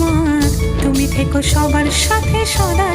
মা তুমি থেকো সবার সাথে সদা